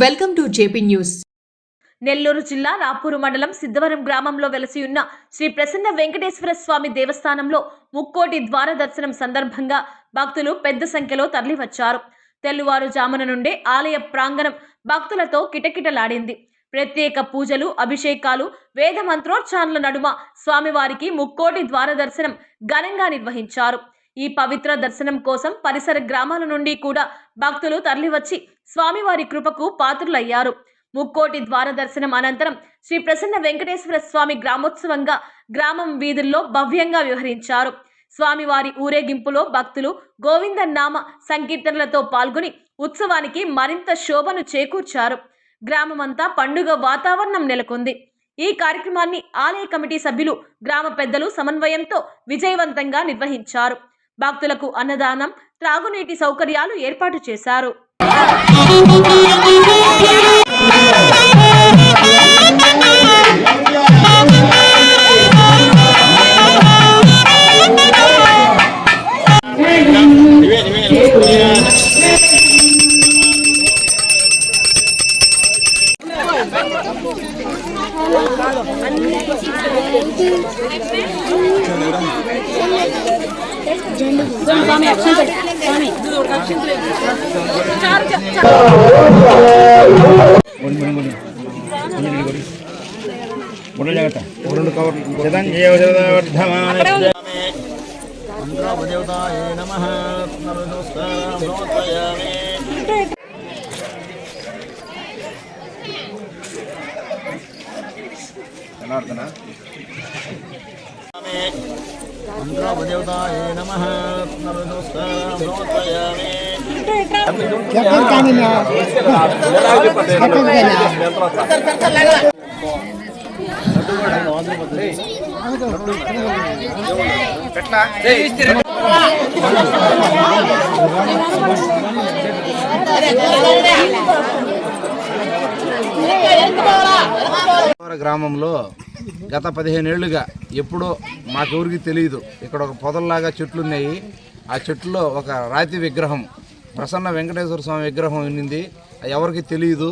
Welcome to JP news. Nellore జిల్లా రాపూరు మండలం సిద్ధవరం గ్రామంలో వెలసి ఉన్న శ్రీ ప్రసన్న వెంకటేశ్వర స్వామి దేవస్థానంలో ముక్కోటి ద్వార దర్శనం సందర్భంగా భక్తులు పెద్ద సంఖ్యలో తరలివచ్చారు. తెల్లువారుజామున నుండే ఆలయ ప్రాంగణం భక్తులతో కిటకిటలాడింది. ప్రత్యేక పూజలు అభిషేకాలు వేద మంత్రోచ్చారణల నడుమ స్వామివారికి ముక్కోటి ద్వార దర్శనం ఘనంగా నిర్వహించారు. ఈ పవిత్ర దర్శనం కోసం పరిసర గ్రామాల నుండి కూడా భక్తులు తరలివచ్చి స్వామివారి కృపకు పాత్రులయ్యారు. ముక్కోటి ద్వార దర్శనం అనంతరం శ్రీ ప్రసన్న వెంకటేశ్వర స్వామి గ్రామోత్సవంగా గ్రామం వీధుల్లో భవ్యంగా వ్యవహరించారు స్వామివారి ఊరేగింపులో భక్తులు గోవింద నామ సంకీర్తనలతో పాల్గొని ఉత్సవానికి మరింత శోభను చేకూర్చారు. గ్రామమంతా పండుగ వాతావరణం నెలకొంది. ఈ కార్యక్రమాన్ని ఆలయ కమిటీ సభ్యులు గ్రామ పెద్దలు సమన్వయంతో విజయవంతంగా నిర్వహించారు. భక్తులకు అన్నదానం త్రాగునీటి సౌకర్యాలు ఏర్పాటు చేశారు. జాగ్రత్త రెండు కవర్ చిరంజీవ నమస్కారం సమర్పయామి జనార్దన మంత్రోపదేవతాయ నమ నమస్కారం సమర్పయామి చివరి గ్రామంలో గత పదిహేనేళ్ళుగా ఎప్పుడో మాకెవరికి తెలియదు. ఇక్కడ ఒక పొదల్లాగా చెట్లు ఉన్నాయి ఆ చెట్లో ఒక రాతి విగ్రహం ప్రసన్న వెంకటేశ్వర స్వామి విగ్రహం ఉన్నింది. అది ఎవరికి తెలియదు.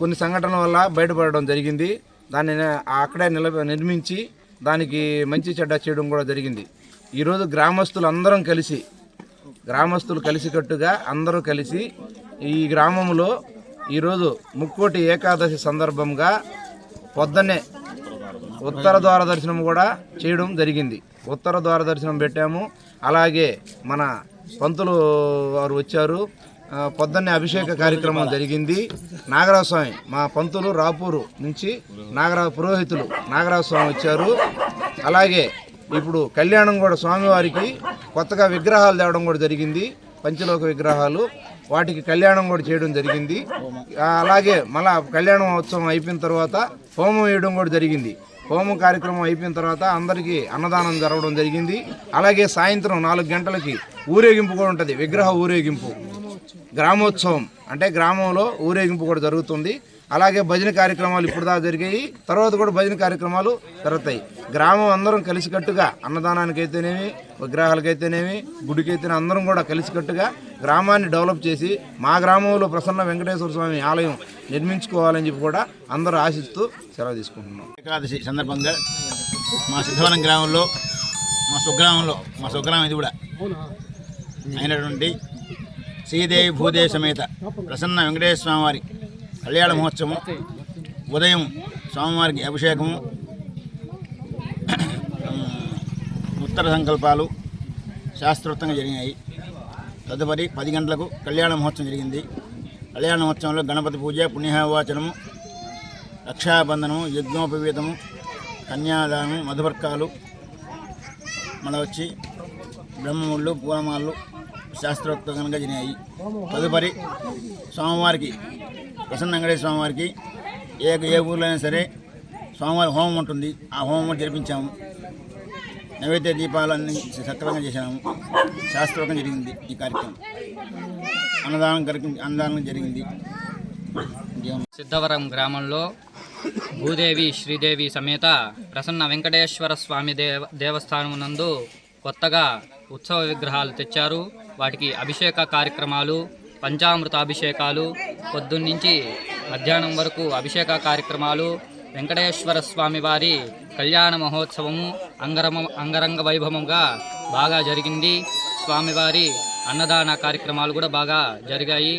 కొన్ని సంఘటనల వల్ల బయటపడడం జరిగింది. దాన్ని అక్కడే నిల నిర్మించి దానికి మంచి చెడ్డ చేయడం కూడా జరిగింది. ఈరోజు గ్రామస్తులు అందరం కలిసి గ్రామస్తులు కలిసికట్టుగా అందరూ కలిసి ఈ గ్రామంలో ఈరోజు ముక్కోటి ఏకాదశి సందర్భంగా పొద్దున్నే ఉత్తర ద్వార దర్శనం కూడా చేయడం జరిగింది. ఉత్తర ద్వార దర్శనం పెట్టాము. అలాగే మన పంతులు వారు వచ్చారు. పొద్దున్నే అభిషేక కార్యక్రమం జరిగింది. నాగరాజ స్వామి మా పంతులు రాపూరు నుంచి నాగరా పురోహితులు నాగరాజ స్వామి వచ్చారు. అలాగే ఇప్పుడు కళ్యాణం కూడా స్వామివారికి కొత్తగా విగ్రహాలు తేవడం కూడా జరిగింది. పంచలోక విగ్రహాలు. వాటికి కళ్యాణం కూడా చేయడం జరిగింది. అలాగే మళ్ళా కళ్యాణ ఉత్సవం అయిపోయిన తర్వాత హోమం వేయడం కూడా జరిగింది. హోమం కార్యక్రమం అయిపోయిన తర్వాత అందరికీ అన్నదానం జరగడం జరిగింది. అలాగే సాయంత్రం నాలుగు గంటలకి ఊరేగింపు కూడా ఉంటుంది. విగ్రహ ఊరేగింపు. గ్రామోత్సవం. అంటే గ్రామంలో ఊరేగింపు కూడా జరుగుతుంది. అలాగే భజన కార్యక్రమాలు ఇప్పుడు దాకా జరిగాయి. తర్వాత కూడా భజన కార్యక్రమాలు జరుగుతాయి. గ్రామం అందరం కలిసికట్టుగా అన్నదానానికైతేనేమి విగ్రహాలకైతేనేమి గుడికైతేనే అందరం కూడా కలిసికట్టుగా గ్రామాన్ని డెవలప్ చేసి మా గ్రామంలో ప్రసన్న వెంకటేశ్వర స్వామి ఆలయం నిర్మించుకోవాలని చెప్పి కూడా అందరూ ఆశిస్తూ సెలవు తీసుకుంటున్నాం. ఏకాదశి సందర్భంగా మా సిద్ధవనం గ్రామంలో మా స్వగ్రామంలో మా స్వగ్రామం ఇది కూడా అయినటువంటి శ్రీదేవి భూదేవి సమేత ప్రసన్న వెంకటేశ్వర స్వామి వారి కళ్యాణ మహోత్సవం ఉదయం స్వామివారికి అభిషేకము ఉత్తర సంకల్పాలు శాస్త్రోక్తంగా జరిగినాయి. తదుపరి పది గంటలకు కళ్యాణ మహోత్సవం జరిగింది. కళ్యాణ మహోత్సవంలో గణపతి పూజ పుణ్యవాచనము రక్షాబంధనము యజ్ఞోపవీతము కన్యాదానము మధువర్కాలు మన వచ్చి బ్రహ్మముళ్ళు పూలమాలు శాస్త్రోక్తంగా జరిగాయి తదుపరి స్వామివారికి ప్రసన్న వెంకటేశ్వర స్వామివారికి ఏ ఏ ఊర్లో అయినా సరే స్వామివారి హోమం ఉంటుంది. ఆ హోమం జరిపించాము. నైవేద్య దీపాలు అన్ని సక్రమంగా చేసాము శాస్త్రోక్తం జరిగింది ఈ కార్యక్రమం. అన్నదానం అన్నదానం జరిగింది. సిద్ధవరం గ్రామంలో భూదేవి శ్రీదేవి సమేత ప్రసన్న వెంకటేశ్వర స్వామి దేవ దేవస్థానం నందు కొత్తగా ఉత్సవ విగ్రహాలు తెచ్చారు. వాటికి అభిషేక కార్యక్రమాలు పంచామృతాభిషేకాలు పొద్దున్నుంచి మధ్యాహ్నం వరకు అభిషేక కార్యక్రమాలు వెంకటేశ్వర స్వామి వారి కళ్యాణ మహోత్సవము అంగరమ అంగరంగ వైభవంగా బాగా జరిగింది. స్వామివారి అన్నదాన కార్యక్రమాలు కూడా బాగా జరిగాయి.